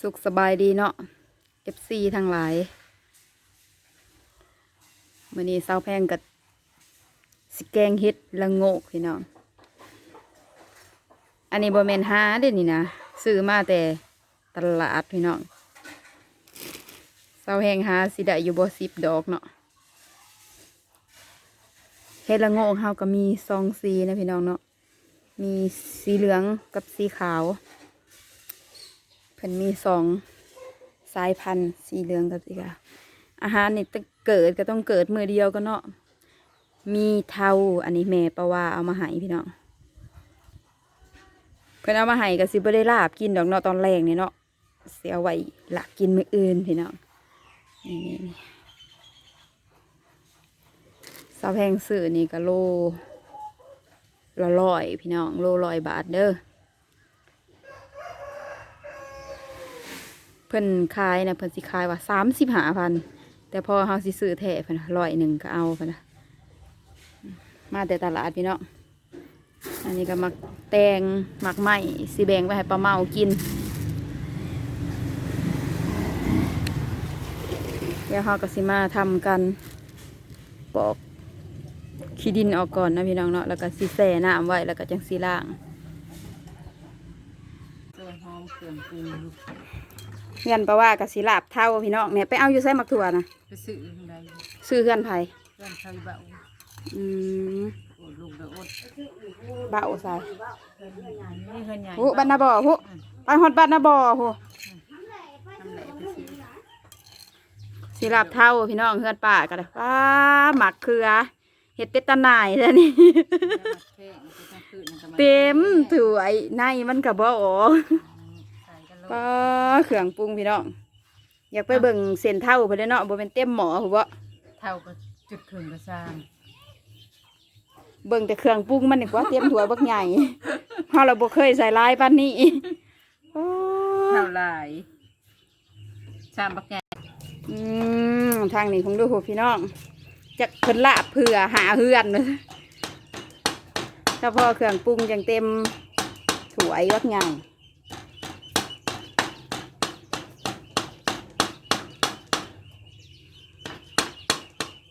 สุขสบายดีเนาะ FC ทั้งหลายมื้อนี้สาวแพงกับสิแกงเฮ็ดละโงกพี่น้องอันนี้บ่แมนหาเด้นี่นะซื้อมาแต่ตลาดพี่น้องสาวแพงหาสิได้อยู่บ่10ดอกเนาะเฮ็ดละโงกเฮาก็มีสองสีนะพี่น้องเนาะมีสีเหลืองกับสีขาว เพิ่นมีสองสายพันธุ์สีเหลืองกับสีขาวอาหารนี่ต้องเกิดก็ต้องเกิดมือเดียวก็เนาะมีเทาอันนี้แม่ปะว่าเอามาให้พี่น้องเพิ่นเอามาให้ก็สิบ่ได้ลาบกินดอกเนาะตอนแรกนี่เนาะเสียไว้หลักกินมืออื่นพี่น้องนี่นี่สาวแพงซื้อนี่ก็โลละร้อยพี่น้องโลร้อยบาทเด้อ เพิ่นขายนะเพิ่นสิขายว่าสามสิบห้าพันแต่พอเฮาสิซื้อแท้เพิ่นร้อยหนึ่งก็เอาเพิ่นนะมาแต่ตลาดพี่เนาะอันนี้ก็มักแตงมักไม้สิแบ่งไว้ให้ป้าเมากิน เดี๋ยวเฮาก็สิมาทำกันปอกขี้ดินออกก่อนนะพี่น้องเนาะแล้วก็สิแส่น้ำไว้แล้วก็จังสิล้าง ส่วนหอมเครื่องปรุงเงินปะว่ากับสิลาบเท่าพี่น้องเนี่ยไปเอาอยู่ไส้มักถั่วนะไปซื้อทางใดซื้อเพื่อนไผเพื่อนเขาอยู่เบาอืมอดลูกเด้ออดเบาใส่นี่เฮือนใหญ่หูบ้านนาบ่อหูไปฮอดบ้านนาบ่อหูทำแหละไปซื้อสิลาบเท่าพี่น้องเพื่อนป่ากันเลยว้าหมักเขือเห็ดเป็ดตาหน่ายแล้วนี่แข้งไปทางคืนนั่นก็าเต็มถวยในมันกระบอกใส่กันโล ป้าเครื่องปรุงพี่น้อง อยากไปเบิ่งเส้นเท่าเพิ่นเด้อเนาะบ่เป็นเต็มหมอหูบ่เท่าก็จุดครึ่งก็สร้างเบิ่งแต่เครื่องปรุงมันนี่กว่าเต็มถ้วยบักใหญ่เฮาเราบ่เคยใส่ลายปานนี้โอ้เท่าหลายชามบักใหญ่อืมทางนี้คงดูโหพี่น้องจะเพิ่นลาบเผื่อหาเฮือนเลยถ้าพอเครื่องปรุงจังเต็มถวยวักใหญ่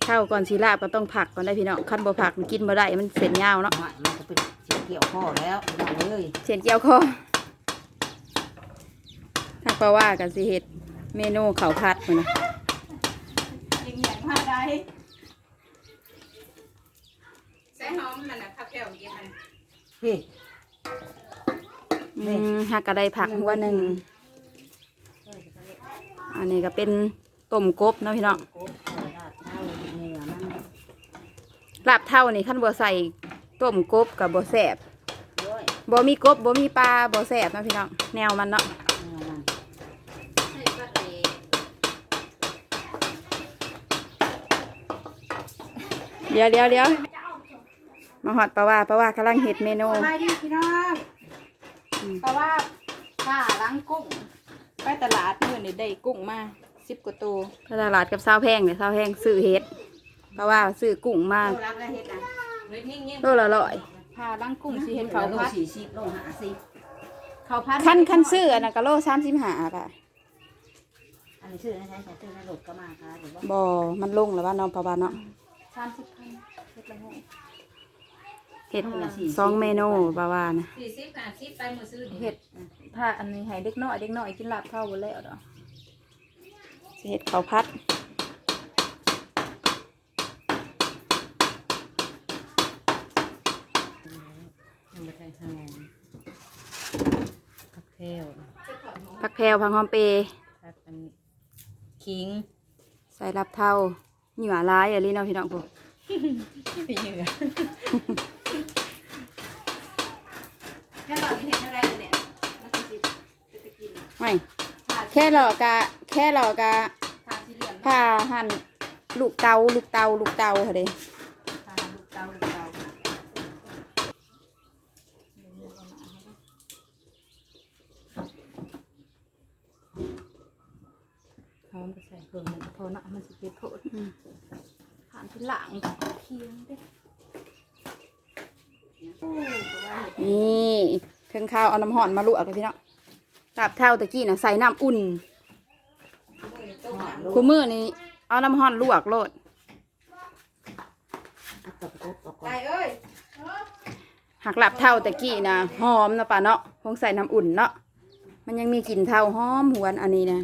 เข้าก่อนสีลาบก็ต้องผักก่อนได้พี่น้องขั้นบ่ผักมันกินบ่ได้มันเส้นยาวเนาะหอยมันก็เป็นเสียเกี่ยวข้อแล้วเอาเลยเส้นเจียวคอถ้าก็ว่ากันสิเฮ็ดเมนูข้าวผัดมื้อนะยิงใหญ่มาได้ใส่หอมมันน่ะผักแก้วเย็นมันพี่อืมหักกระไดผักหัวหนึ่ง อันนี้ก็เป็นต้มกบเนาะพี่น้อง กบเอาลาดเท้าเนื้อมัน ลาบเท่านี่ขั้นบ่ใส่ต้มกบกับบ่แสบด้วยบ่มีกบบ่มีปลาบ่แสบเนาะพี่น้องแนวมันเนาะเนื้อมันเดี๋ยวเดี๋ยวเดี๋ยวมาหอดปลาว่าปลาว่ากำลังเฮ็ดเมนูไปดิพี่น้องเพราะว่าป้าล้างกุ้งไปตลาดมื้อนี่ได้กุ้งมาสิบกว่าตัวไปตลาดกับสาวแพงเนี่ยสาวแพงซื้อเฮ็ด ปลาว่าซื้อกุ้งมารับแล้วเฮ็ดนะโลละร้อยพาล้างกุ้งสิเฮ็ดเขาข้าวโลผัดสี่สิบโลห้าสิบข้าวผัดคันคันซื้ออันนั้นก็โล35บาทอันนี้ชื่อนะใช่ใช่ชื่อนะหลดก็มาค่ะหรือว่าบ่มันลงแล้วว่าน้องปลาว่าเนาะสามสิบพันเฮ็ดละโงกเฮ็ดสองเมนูปลาว่านะสี่สิบห้าสิบไปมือซื้อเฮ็ดถ้าอันนี้ให้เด็กน้อยเด็กน้อยกินลาบข้าวบ่แล้วดอกสิเฮ็ดข้าวผัด ทำไปใส่หอมผัก แพรวผักแพรวผักหอมเปรย์ผักอันนี้ขิงใส่ลาบเท่าเหงื่อร้ายอะไรเนาะพี่น้องพวกไปเหยื่อแค่ตอนนี้เห็นอะไรเนี่ยไม่แค่หลอกกะแค่หลอกกะทาสีเหลืองผ้าหั่นลูกเตาลูกเตาลูกเตาค่ะเด้ ทาลูกเตาลูกเตา หอมไปใส่เครื่องมันก็พอเนาะมันสิเผ็ดโพด ผ่านที่หลังเคียงเด้นี่เครื่อง ข้าวเอาน้ำห่อนมาลวกเลยพี่น้องลาบเท่าตะกี้น่ะใส่น้ำอุ่นต้มน้ำลูคู่กมือนี่เอาน้ำห้อนลวกโลดเอาตบตบตบก่อไปนเอ้ยหักลาบเท่าตะกี้น่ะหอมเนาะป่ะเนาะคงใส่น้ำอุ่นเนาะมันยังมีกลิ่นเท่าหอมหวนอันนี้นะ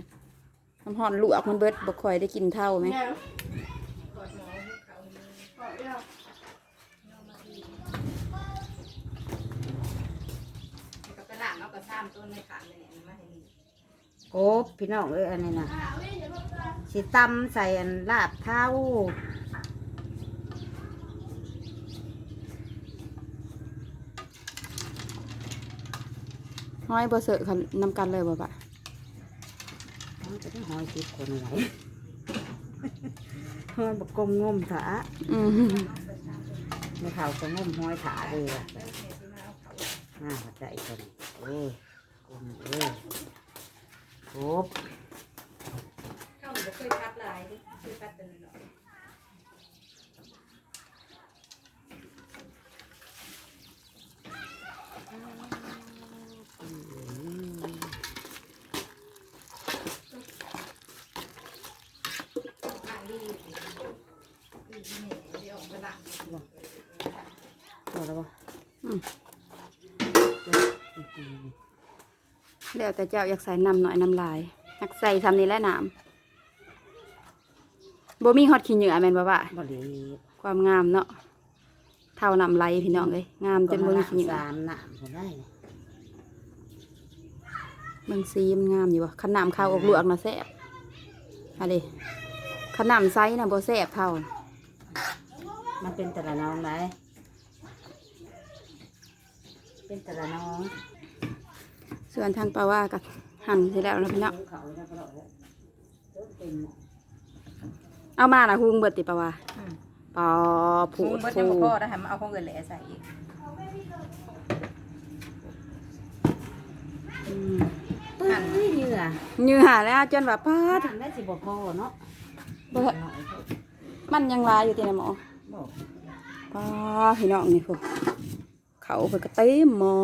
น้ำห้อนลวกมันเบิดบ่ค่อยได้กลินเท่าไหม กับก ระดาษเอากระซ้ำต้นในขันเลยเนี่ยมาให้นี่โอ้พี่น้องเอ้ยอันนี้นะสิตำใส่อันลาบเท้าห้อยบ่เสอะคันนำกันเลยบ่ปะมันจะได้หอยสิบคนไหวหอยบกกงงมถาอืมไม่เท่าก็งมหอยถาเลยอะน่าหัวใจคน เอ้ยกลมเอ้ยครบเข้าหนูบ่เคยพัดลายดิเคยพัดแต่น้อยหมดแล้วปะ แล้วแต่เจ้าอยากใส่น้ำหน่อยน้ำลายอยากใส่ทำนี้แหละน้ำบ่มีฮอตขี้เหงื่อแม่นบ่ปะบริความงามเนาะเท่าน้ำไหลพี่น้องเลยงามจนเบิ่งขี้เหงื่อสามหนามก็ได้เบิ่งซีมันงามอยู่บ่ขนำข้าวออกลวกน่ะแซ่บอะดิขนำไซส์น่ะบ่แซ่บเท่า มันเป็นแต่ละน้องไหมเป็นแต่ละน้อง ส่วนทางปลาว่ากับหั่นเสร็จแล้วนะพี่น้องเขาแล้วก็เลยเป็นเอามาน่ะหุงเบิดติปลาว่าปอผูผูดเบิดผูยังบ่พอได้ให้มาเอาของเงินแหล่ใส่อีกอืมหั่นเหยื่อเหงื่อแล้วจนว่าปาดหั่นได้สิบ่พอเนาะเบิดมันยังลายอยู่ตินะหมอบอกปาดพี่น้องนี่พวกเขาเพิ่นก็เต็มหม้อ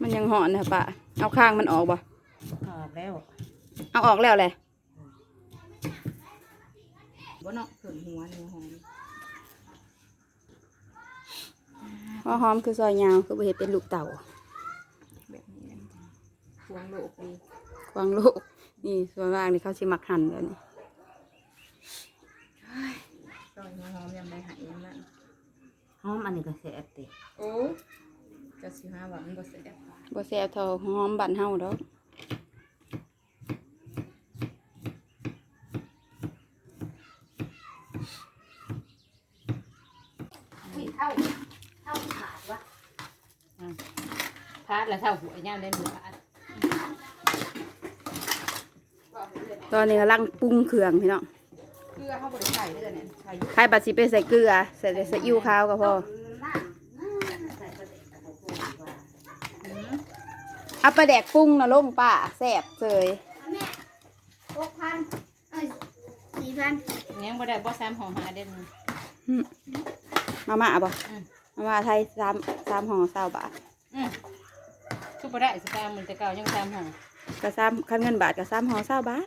มันยังหอนนะปะเอาข้างมันออกบ่ออกแล้ว เอาออกแล้วแหละบ่เนาะเพิ่นหัวนี่หอมพอหอมคือซอยยาวคือบ่เห็ดเป็นลูกเต่าแบบนี้นะพวงโลกดีกวางโลกนี่ส่วนมากนี่เขาสิมักหั่นแบบนี้ซอยหัวหอมยังได้หายยังนั้นหอมอันนี้ก็แซ่บติโอ้ จะสิหาว่ามันบ่แซ่บบ่แซ่บเท่าหอมบ้านเฮาดอกเท่าเท่าขาดวะพาดแล้วเท่าหัวย่างได้มือพาดตอนนี้กำลังปรุงเครื่องพี่น้องเกลือเฮาบ่ได้ใส่เด้อเนี่ยใส่อยู่ใครบัดสิไปใส่เกลือ ใส่แต่ซีอิ๊วขาวก็พอ น้ำใส่กระเด็นกระโปรงดีกว่า อืม เอาปลาแดกปรุงนะลงป้าแซ่บเสยหกพันเอ้ยสี่พันยังบ่ได้บ่ซ้ำหอมหาเด้นมาม่าบ่อืมมาม่าไทยสามสามห่อเศร้าบาทอืมทุกบ่ได้สิตามมันแต่เก่ายังซ้ำหอมก็สามคันเงินบาทก็สามห่อเศร้าบาท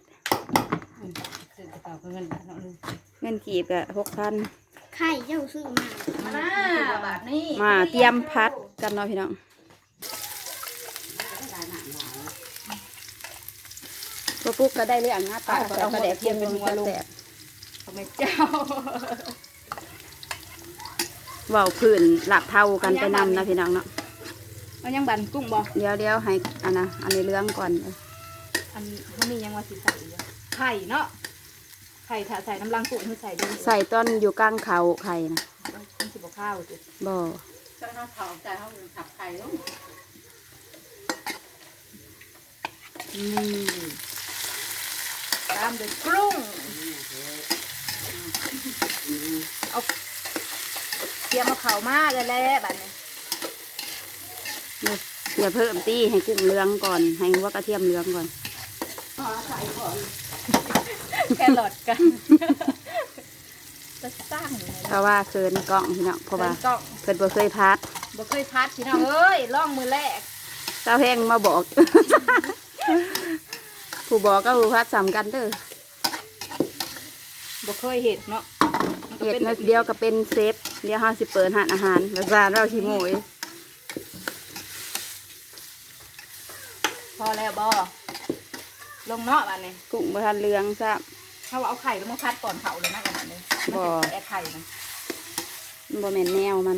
อืมซื้อแต่เก่าเพิ่นเงินบาทเนาะนึงเงินกีบก็หกพันไข่เจ้าซื้อมา มาบาทนี้มาเตรียมพัดกันเนาะพี่น้อง ได้หนังหวาน พอปุ๊กก็ได้เรื่องนะป้าก็เอาปลาแดกปรุงลงแซ่บทำไมเจ้าๆเว้าพื้นหลับเท่ากันไปนำนะพี่น้องเนาะมันยังบันกุ้งบ่เดี๋ยวเดี๋ยวให้อันนะอันนี้เรื่องก่อนเอออันเขามียังว่าสิใส่อยู่ไข่เนาะไข่ถ้าใส่น้ำลังกุ้งคือใส่ดีใส่ต้นอยู่กลางเขาไข่นะมันสิบ่ข้าวสิบ่ก็เฮาเผาใจเฮาขับไข่ลงนี่ ตามด้วยกรุ้งเอาเตรียมเอาเข่ามาเลยแหละบัดนี้อย่าเพิ่มตีให้กุ้งเหลืองก่อน ให้หัวกระเทียมเหลืองก่อนแครอทกันจะสร้างอยู่เพราะว่าเคินกล้องพี่น้องเพราะว่ากล้องเพิ่นบ่เคยพัดบ่เคยพัดพี่น้องเอ้ยล่องมือแรก เจ้าแพงมาบอก ผู้บอกก็ผู้พัดสำกันเด้อบ่เคยเห็ดเนาะมันก็เฮ็ดเป็นนิดเดียวก็เป็นเซฟเดี๋ยวเฮาสิเปิดร้านอาหารแล้วร้านเราขี้โมยพอแล้วบ่ลงเนาะบัดนี้กุ้งบ่ทันเรืองซะ เขาเอาไข่ลงมาพัดก่อนเผาเลยนะกันนั้นเลยบ่แอไข่นะมันบ่แม่นแนวมัน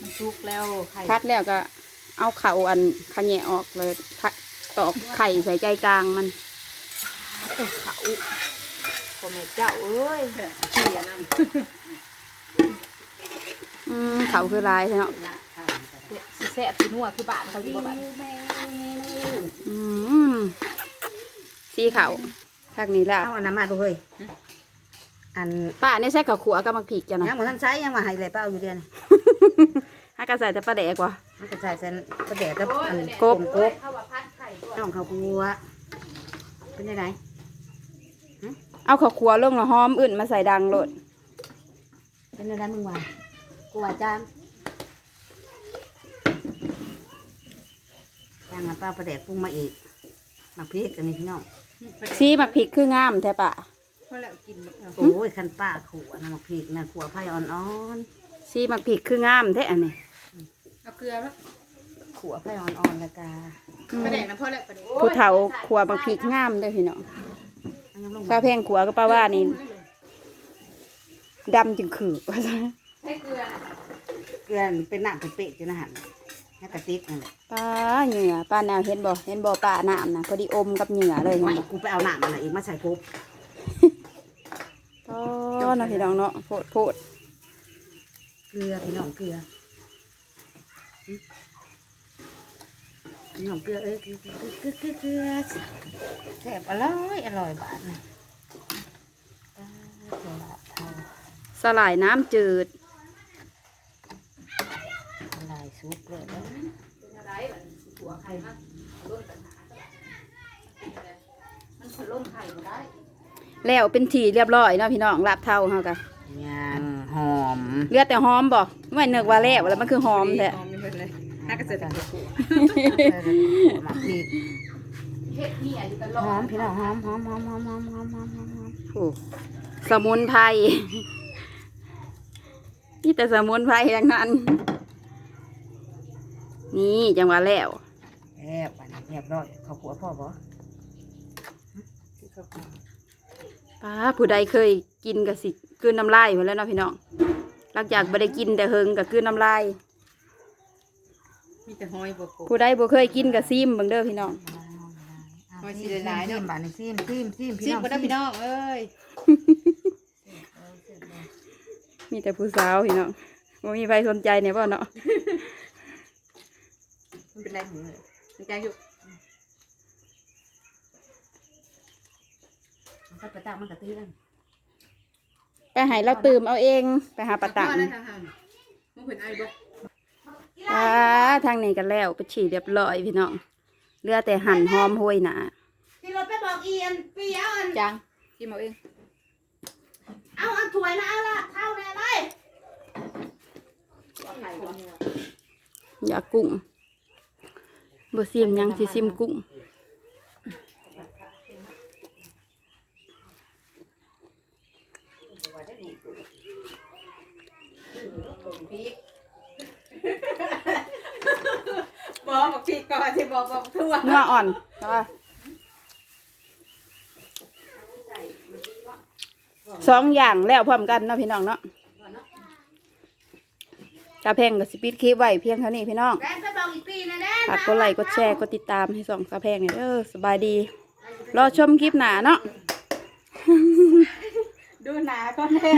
มันสุกแล้วไข่พัดแล้วก็เอาเข่าอันขะแยะออกเลยพัด ตอกไข่ใส่ใจกลางมันเอ้ยเขาพ่อแม่เจ้าเอ้ยเขียนอืมเขาคือลายใช่เนาะสิแซ่บสินัวคือบ้านเขาอยู่บ่บ้านอืมสีเขาทางนี้ล่ะเอาอันนั้นมาดูเฮ้ยอันป้านี่ใส่ข้าวขัวกับมักผิกจ้ะนะยังบ่ทันใช้ยังมาให้เลยเป้าอยู่เดือนถ้าก็ใส่แต่ปลาแดกว่ะมันก็ใส่เส้นกระแดดกับอันกบกบ เขาว่าพัดไข่ด้วยน้องเขาครัวเป็นยังไงเอาข้าวขัวลงแล้วหอมอื่นมาใส่ดังโลดเป็นยังไงมึงว่ากูว่าจานจางน้ำปลาประแดกปรุงมาอีกมาพริกกันนี่พี่น้องสีมักผิกคืองามแท้ปะพอแล้วกินเอาโอ้ยคันป้าขัวน้ำมาพริกนะขัวไผ่อ่อนสีมักผิกคืองามแท้อันนี้เอาเกลือแล้วๆขัวไผ่อ่อนๆแล้วก็อืม ประเด็นนะพ่อแล้วประเด็นผู้เฒ่าขัวมักผิกงามเด้อพี่น้องอันยังลงข้าวแพงขัวก็ป้าว่านี่ดำจึงคือว่าซะให้เกลือเกลือเป็นน้ำเป็นเป๊ะอยู่นะหันนี่กระติกนั่นแหละป้าเหงื่อป้าแนวเห็นบ่เห็นบ่ป้าน้ำนะพอดีอมกับเหงื่อเลยไว้เห็นบ่กูไปเอาน้ำอะไรอีกมาใส่กบโอ้เนาะพี่น้องเนาะโพดโพดเกลือพี่น้องเกลือพี่ น้องเกลือเอ้ยเกลือเกลือเกลือแซ่บอร่อยอร่อยบานะอ่าเกลือเอาสลายน้ำจืดอร่อยซุปเลยนะแบบหัวไข่มันล้นปัญหามันผล่มไข่ได้แล้วเป็นทีเรียบร้อยเนาะพี่น้องลาบเท่าเฮากันยางหอมเลือแต่หอมบ่ไม่เนึกว่าแล้วแล้วมันคือหอมแท้ หอมนี่เพิ่นเลยถ้าก็จะได้หัวหมักพริกเฮ็ดเนี่ยอยู่ตลอดหอมพี่น้องหอมหอมหอมหอมหอมหอมหอมหอมหอมโอ้สมุนไพรนี่แต่สมุนไพรทั้งนั้น นี่จังหวะแล้วแอบอันนี้เรียบร้อยข้าวขัวพ่อบ่ป้าผู้ใดเคยกินก็สิกลืนน้ำลายหมดแล้วเนาะพี่น้องหลังจากบ่ได้กินแต่เฮิงก็กลืนน้ำลาย มีแต่หอยบ่โกผู้ใดบ่เคยกินก็ซิมเบิ่งเด้อพี่น้องมาสิหลายๆเนาะบาดนี้ซิมซิมซิมพี่ซิมน้องบ่ได้พี่น้องเอ้ยมีแต่ผู้สาวพี่น้องบ่มีใครสนใจเนี่ยบ่เนาะมันเป็นไรหมูเลยมันใจอยู่มันก็ไปตั้งมันก็ตีแล้วไปให้เราตื่มเอาเองไปหาปลาตังได้ทางมึงเพิ่นไอ้บ่ อ่าทางนี้กันแล้วไปฉีดเรียบร้อยพี่น้องเหลือแต่หั่นหอมห้วยหนาที่เราไปบอกอีอันปีเอาอันจังกินเอาเองเอาอันถวยนะเอาละเท่าแน่เลยไข่บ่อยากกุ้งบ่ซิมหยังสิซิมกุ้ง บอกบอกพี่ก่อนสิบอกบอกทั่วเนื้ออ่อนแต่ว่าสองอย่างแล้วพร้อมกันเนาะพี่น้องเนาะกาแพงกับสปีดคลิปไว้เพียงเท่านี้พี่น้องแดนไปบอกอีกปีนะแดนฝากกดไลค์กดแชร์กดติดตามให้สองกาแพงเนี่ยเด้อสบายดี รอชมคลิปหนาเนาะ ดูหนาก็แน่